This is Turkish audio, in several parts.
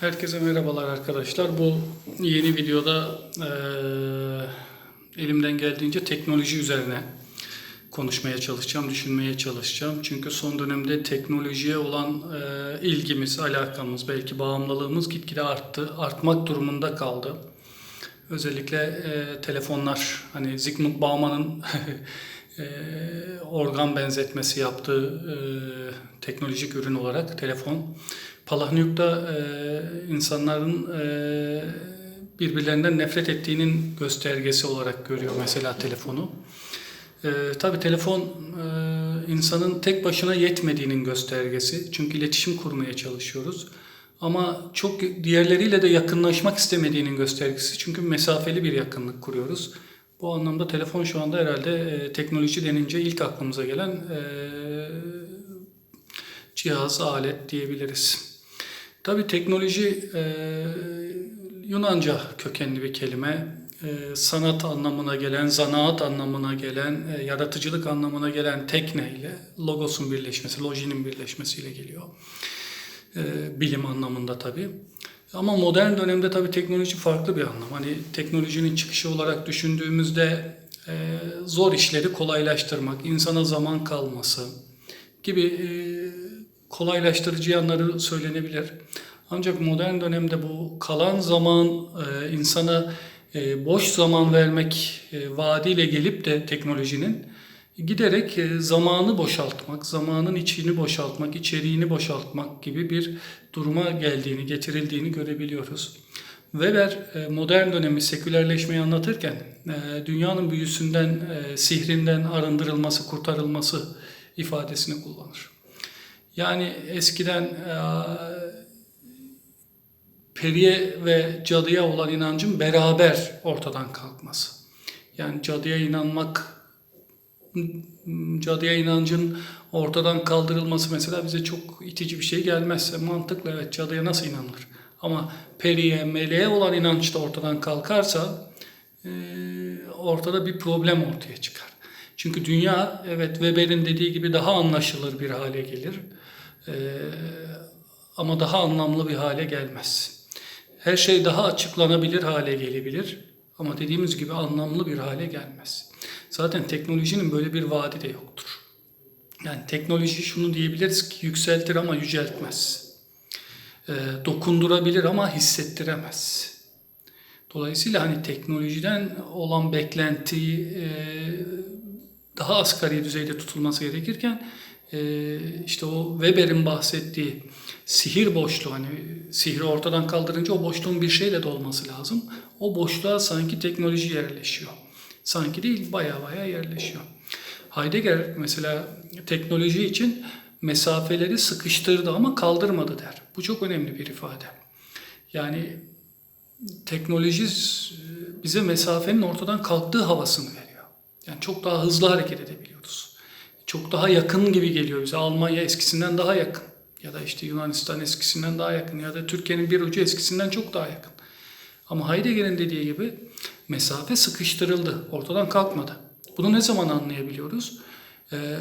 Herkese merhabalar arkadaşlar. Bu yeni videoda eee, elimden geldiğince teknoloji üzerine konuşmaya çalışacağım, düşünmeye çalışacağım. Çünkü son dönemde teknolojiye olan eee, ilgimiz, alakamız, belki bağımlılığımız gitgide arttı, artmak durumunda kaldı. Özellikle eee, telefonlar, hani Zygmunt Bauman'ın eee, organ benzetmesi yaptığı eee, teknolojik ürün olarak telefon. Palahniuk'ta eee, insanların eee, birbirlerinden nefret ettiğinin göstergesi olarak görüyor mesela telefonu. Ee, tabii telefon e, insanın tek başına yetmediğinin göstergesi. Çünkü iletişim kurmaya çalışıyoruz. Ama çok diğerleriyle de yakınlaşmak istemediğinin göstergesi. Çünkü mesafeli bir yakınlık kuruyoruz. Bu anlamda telefon şu anda herhalde e, teknoloji denince ilk aklımıza gelen e, cihaz, alet diyebiliriz. Tabii teknoloji e, Yunanca kökenli bir kelime. E, sanat anlamına gelen, zanaat anlamına gelen, e, yaratıcılık anlamına gelen tekne ile logosun birleşmesi, lojinin birleşmesiyle geliyor. E, bilim anlamında tabii. Ama modern dönemde tabii teknoloji farklı bir anlam. Hani teknolojinin çıkışı olarak düşündüğümüzde e, zor işleri kolaylaştırmak, insana zaman kalması gibi e, kolaylaştırıcı yanları söylenebilir. Ancak modern dönemde bu kalan zaman e, insana e, boş zaman vermek e, vaadiyle gelip de teknolojinin giderek e, zamanı boşaltmak, zamanın içini boşaltmak, içeriğini boşaltmak gibi bir duruma geldiğini, getirildiğini görebiliyoruz. Weber modern dönemi sekülerleşmeyi anlatırken dünyanın büyüsünden, sihrinden arındırılması, kurtarılması ifadesini kullanır. Yani eskiden e, periye ve cadıya olan inancın beraber ortadan kalkması. Yani cadıya inanmak, cadıya inancın ortadan kaldırılması mesela bize çok itici bir şey gelmezse mantıklı evet cadıya nasıl inanılır? Ama periye, meleğe olan inanç da ortadan kalkarsa e, ortada bir problem ortaya çıkar. Çünkü dünya evet Weber'in dediği gibi daha anlaşılır bir hale gelir. E, ama daha anlamlı bir hale gelmez. Her şey daha açıklanabilir hale gelebilir ama dediğimiz gibi anlamlı bir hale gelmez. Zaten teknolojinin böyle bir vaadi de yoktur. Yani teknoloji şunu diyebiliriz ki yükseltir ama yüceltmez. E, dokundurabilir ama hissettiremez. Dolayısıyla hani teknolojiden olan beklentiyi e, daha asgari düzeyde tutulması gerekirken işte o Weber'in bahsettiği sihir boşluğu hani sihri ortadan kaldırınca o boşluğun bir şeyle dolması lazım. O boşluğa sanki teknoloji yerleşiyor. Sanki değil baya baya yerleşiyor. Heidegger mesela teknoloji için mesafeleri sıkıştırdı ama kaldırmadı der. Bu çok önemli bir ifade. Yani teknoloji bize mesafenin ortadan kalktığı havasını veriyor. Yani çok daha hızlı hareket edebiliyoruz. Çok daha yakın gibi geliyor bize. Almanya eskisinden daha yakın. Ya da işte Yunanistan eskisinden daha yakın. Ya da Türkiye'nin bir ucu eskisinden çok daha yakın. Ama Heidegger'in dediği gibi mesafe sıkıştırıldı. Ortadan kalkmadı. Bunu ne zaman anlayabiliyoruz? Ee,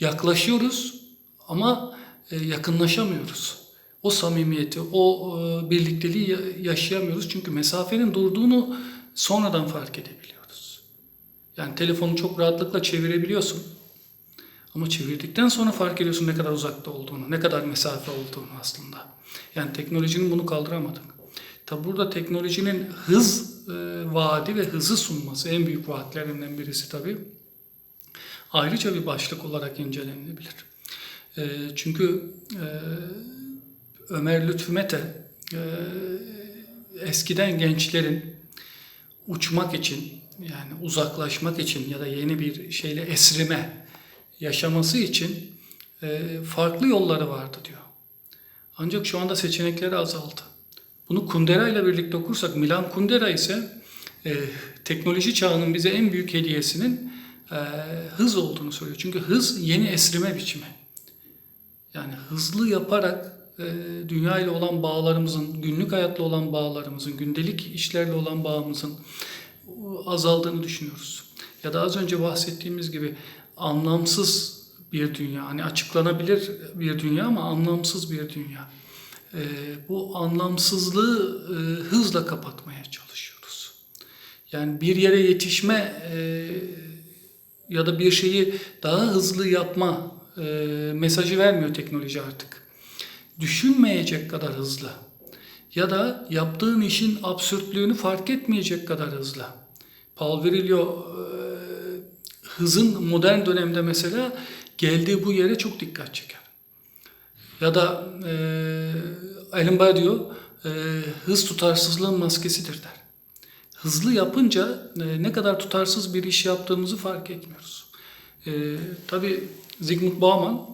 yaklaşıyoruz ama e, yakınlaşamıyoruz. O samimiyeti, o e, birlikteliği yaşayamıyoruz. Çünkü mesafenin durduğunu sonradan fark edebiliyoruz. Yani telefonu çok rahatlıkla çevirebiliyorsun. Ama çevirdikten sonra fark ediyorsun ne kadar uzakta olduğunu, ne kadar mesafe olduğunu aslında. Yani teknolojinin bunu kaldıramadık. Tabi burada teknolojinin hız e, vaadi ve hızı sunması en büyük vaatlerinden birisi tabii. Ayrıca bir başlık olarak incelenebilir. E, çünkü e, Ömer Lütfü Mete e, eskiden gençlerin uçmak için yani uzaklaşmak için ya da yeni bir şeyle esrime yaşaması için e, farklı yolları vardı diyor. Ancak şu anda seçenekleri azaldı. Bunu Kundera ile birlikte okursak Milan Kundera ise e, teknoloji çağının bize en büyük hediyesinin e, hız olduğunu söylüyor. Çünkü hız yeni esrime biçimi. Yani hızlı yaparak e, dünya ile olan bağlarımızın, günlük hayatla olan bağlarımızın, gündelik işlerle olan bağımızın azaldığını düşünüyoruz. Ya da az önce bahsettiğimiz gibi anlamsız bir dünya, hani açıklanabilir bir dünya ama anlamsız bir dünya. e, bu anlamsızlığı e, hızla kapatmaya çalışıyoruz. Yani bir yere yetişme e, ya da bir şeyi daha hızlı yapma e, mesajı vermiyor teknoloji artık. Düşünmeyecek kadar hızlı ya da yaptığın işin absürtlüğünü fark etmeyecek kadar hızlı. Paul Virilio e, hızın modern dönemde mesela geldiği bu yere çok dikkat çeker. Ya da e, Alan Badiou e, hız tutarsızlığın maskesidir der. Hızlı yapınca e, ne kadar tutarsız bir iş yaptığımızı fark etmiyoruz. E, tabii Zygmunt Bauman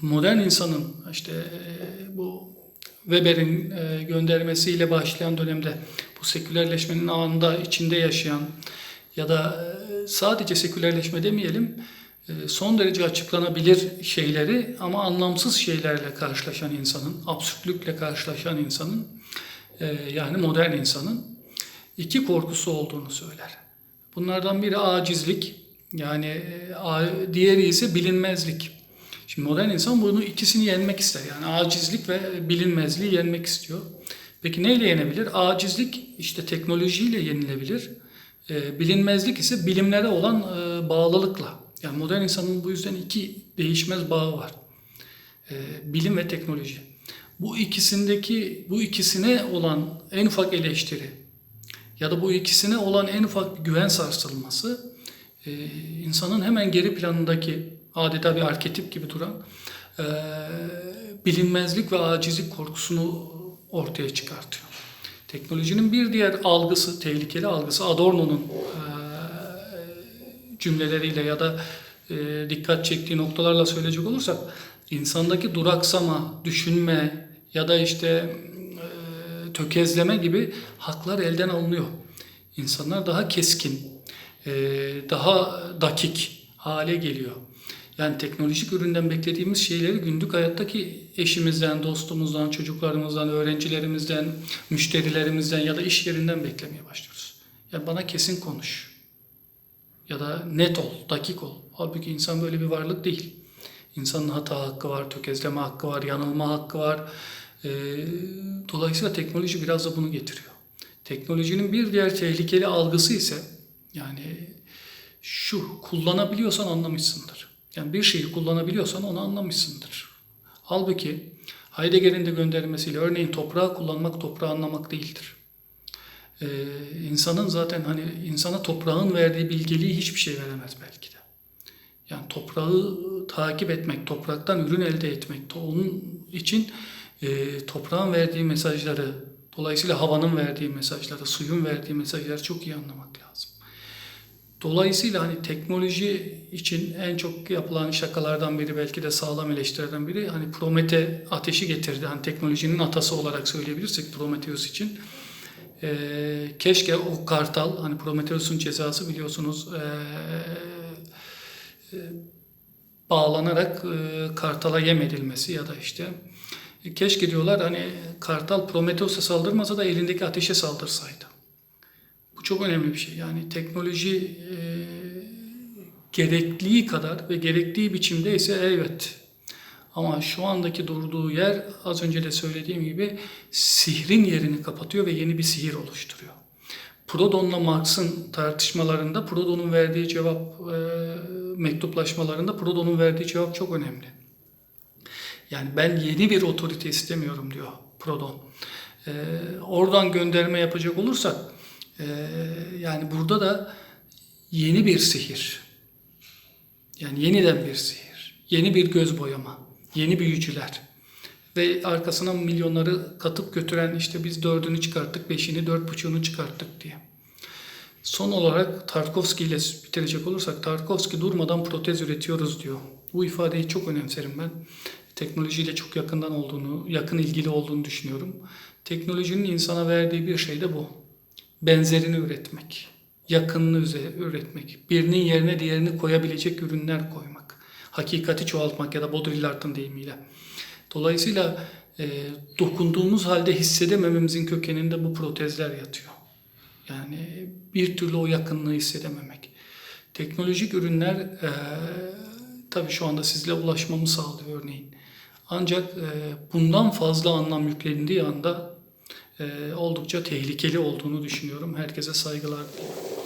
modern insanın işte e, bu Weber'in e, göndermesiyle başlayan dönemde bu sekülerleşmenin anında içinde yaşayan ya da e, sadece sekülerleşme demeyelim e, son derece açıklanabilir şeyleri ama anlamsız şeylerle karşılaşan insanın, absürtlükle karşılaşan insanın e, yani modern insanın iki korkusu olduğunu söyler. Bunlardan biri acizlik yani diğeri ise bilinmezlik. Şimdi modern insan bunu ikisini yenmek ister. Yani acizlik ve bilinmezliği yenmek istiyor. Peki neyle yenebilir? Acizlik işte teknolojiyle yenilebilir. E, bilinmezlik ise bilimlere olan e, bağlılıkla. Yani modern insanın bu yüzden iki değişmez bağı var. E, bilim ve teknoloji. Bu ikisindeki bu ikisine olan en ufak eleştiri ya da bu ikisine olan en ufak bir güven sarsılması e, insanın hemen geri planındaki adeta bir arketip gibi duran e, bilinmezlik ve acizlik korkusunu ortaya çıkartıyor. Teknolojinin bir diğer algısı, tehlikeli algısı Adorno'nun e, cümleleriyle ya da e, dikkat çektiği noktalarla söyleyecek olursak insandaki duraksama, düşünme ya da işte e, tökezleme gibi haklar elden alınıyor. İnsanlar daha keskin, daha dakik hale geliyor. Yani teknolojik üründen beklediğimiz şeyleri günlük hayattaki eşimizden, dostumuzdan, çocuklarımızdan, öğrencilerimizden, müşterilerimizden ya da iş yerinden beklemeye başlıyoruz. Ya bana kesin konuş. Ya da net ol, dakik ol. Halbuki insan böyle bir varlık değil. İnsanın hata hakkı var, tökezleme hakkı var, yanılma hakkı var. Ee, dolayısıyla teknoloji biraz da bunu getiriyor. Teknolojinin bir diğer tehlikeli algısı ise yani şu kullanabiliyorsan anlamışsındır. Yani bir şeyi kullanabiliyorsan onu anlamışsındır. Halbuki Heidegger'in de göndermesiyle örneğin toprağı kullanmak toprağı anlamak değildir. Ee, insanın zaten hani insana toprağın verdiği bilgeliği hiçbir şey veremez belki de. Yani toprağı takip etmek, topraktan ürün elde etmek, onun için e, toprağın verdiği mesajları, dolayısıyla havanın verdiği mesajları, suyun verdiği mesajları çok iyi anlamak lazım. Dolayısıyla hani teknoloji için en çok yapılan şakalardan biri belki de sağlam eleştirilerden biri hani Promete ateşi getirdi. Hani teknolojinin atası olarak söyleyebilirsek Prometheus için. Ee, keşke o kartal hani Prometheus'un cezası biliyorsunuz ee, e, bağlanarak e, kartala yem edilmesi ya da işte e, keşke diyorlar hani kartal Prometheus'a saldırmasa da elindeki ateşe saldırsaydı. Çok önemli bir şey. Yani teknoloji e, gerekliği kadar ve gerektiği biçimde ise evet. Ama şu andaki durduğu yer az önce de söylediğim gibi sihrin yerini kapatıyor ve yeni bir sihir oluşturuyor. Proudhon'la Marx'ın tartışmalarında Proudhon'un verdiği cevap e, mektuplaşmalarında Proudhon'un verdiği cevap çok önemli. Yani ben yeni bir otorite istemiyorum diyor Proudhon. E, oradan gönderme yapacak olursak e, yani burada da yeni bir sihir. Yani yeniden bir sihir. Yeni bir göz boyama. Yeni büyücüler. Ve arkasına milyonları katıp götüren işte biz dördünü çıkarttık, beşini, dört buçuğunu çıkarttık diye. Son olarak Tarkovski ile bitirecek olursak Tarkovski durmadan protez üretiyoruz diyor. Bu ifadeyi çok önemserim ben. Teknolojiyle çok yakından olduğunu, yakın ilgili olduğunu düşünüyorum. Teknolojinin insana verdiği bir şey de bu. Benzerini üretmek, yakınını üretmek, birinin yerine diğerini koyabilecek ürünler koymak, hakikati çoğaltmak ya da Baudrillard'ın deyimiyle. Dolayısıyla e, dokunduğumuz halde hissedemememizin kökeninde bu protezler yatıyor. Yani bir türlü o yakınlığı hissedememek. Teknolojik ürünler e, tabii şu anda sizle ulaşmamı sağlıyor örneğin. Ancak e, bundan fazla anlam yüklendiği anda oldukça tehlikeli olduğunu düşünüyorum. Herkese saygılar diliyorum.